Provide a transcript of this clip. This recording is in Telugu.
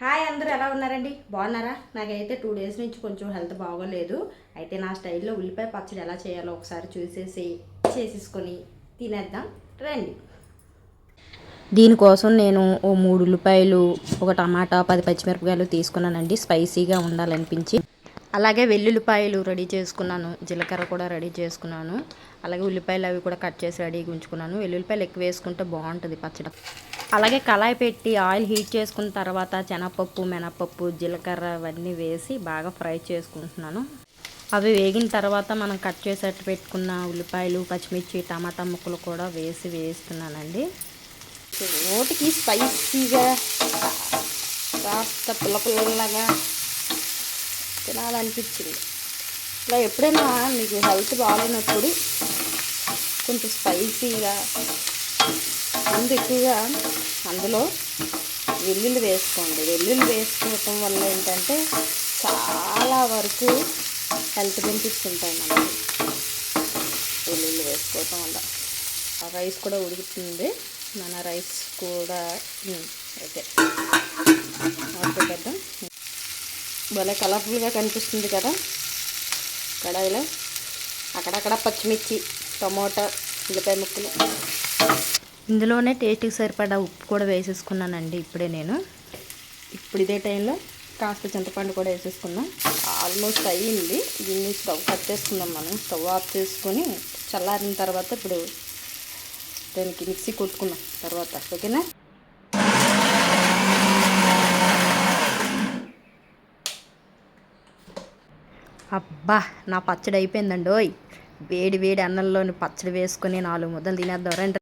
హాయ్ అందరూ ఎలా ఉన్నారండి? బాగున్నారా? నాకైతే టూ డేస్ నుంచి కొంచెం హెల్త్ బాగోలేదు. అయితే నా స్టైల్లో ఉల్లిపాయ పచ్చడి ఎలా చేయాలో ఒకసారి చూసేసి చేసేసుకొని తినేద్దాం. రండి. దీనికోసం నేను ఓ మూడు ఉల్లిపాయలు ఒక టమాటా పది పచ్చిమిరపకాయలు తీసుకున్నానండి. స్పైసీగా ఉండాలనిపించి. అలాగే వెల్లుల్లిపాయలు రెడీ చేసుకున్నాను. జీలకర్ర కూడా రెడీ చేసుకున్నాను. అలాగే ఉల్లిపాయలు అవి కూడా కట్ చేసి రెడీగా ఉంచుకున్నాను. వెల్లుల్లిపాయలు ఎక్కువ వేసుకుంటే బాగుంటుంది పచ్చడి. అలాగే కళాయి పెట్టి ఆయిల్ హీట్ చేసుకున్న తర్వాత శనగపప్పు మినపప్పు జీలకర్ర అవన్నీ వేసి బాగా ఫ్రై చేసుకుంటున్నాను. అవి వేగిన తర్వాత మనం కట్ చేసేట్టు పెట్టుకున్న ఉల్లిపాయలు పచ్చిమిర్చి టమాటా ముక్కలు కూడా వేసి వేస్తున్నానండి. ఓటికి స్పైసీగా కాస్త పుల్ల పుల్లలాగా తినాలనిపించింది. ఇలా ఎప్పుడైనా మీకు హెల్త్ బాగాలేనప్పుడు కొంచెం స్పైసీగా ముందు ఎక్కువగా అందులో వెల్లుల్లి వేసుకోండి. వెల్లుల్లి వేసుకోవటం వల్ల ఏంటంటే చాలా వరకు హెల్త్ బెనిఫిట్స్ ఉంటాయి మనకి. వెల్లుల్లి వేసుకోవటం వల్ల. ఆ రైస్ కూడా ఉడుకుతుంది. మన రైస్ కూడా అయితే ఓకే. భలే కలర్ఫుల్గా కనిపిస్తుంది కదా కడాయిలో. అక్కడక్కడ పచ్చిమిర్చి టమోటా ఉల్లిపాయ ముక్కలు. ఇందులోనే టేస్ట్కి సరిపడా ఉప్పు కూడా వేసేసుకున్నానండి ఇప్పుడే నేను. ఇప్పుడు ఇదే టైంలో కాస్త చింతపండు కూడా వేసేసుకున్నాం. ఆల్మోస్ట్ అయ్యింది. దీన్ని స్టవ్ కట్ చేసుకుందాం మనం. స్టవ్ ఆఫ్ చేసుకొని చల్లారిన తర్వాత ఇప్పుడు దానికి మిక్సీ కొట్టుకున్నాం తర్వాత ఓకేనా? అబ్బా నా పచ్చడి అయిపోయిందండి ఓయ్ వేడి వేడి అన్నంలోని పచ్చడి వేసుకొని నాలుగు ముద్దలు తినేద్దాం రండి.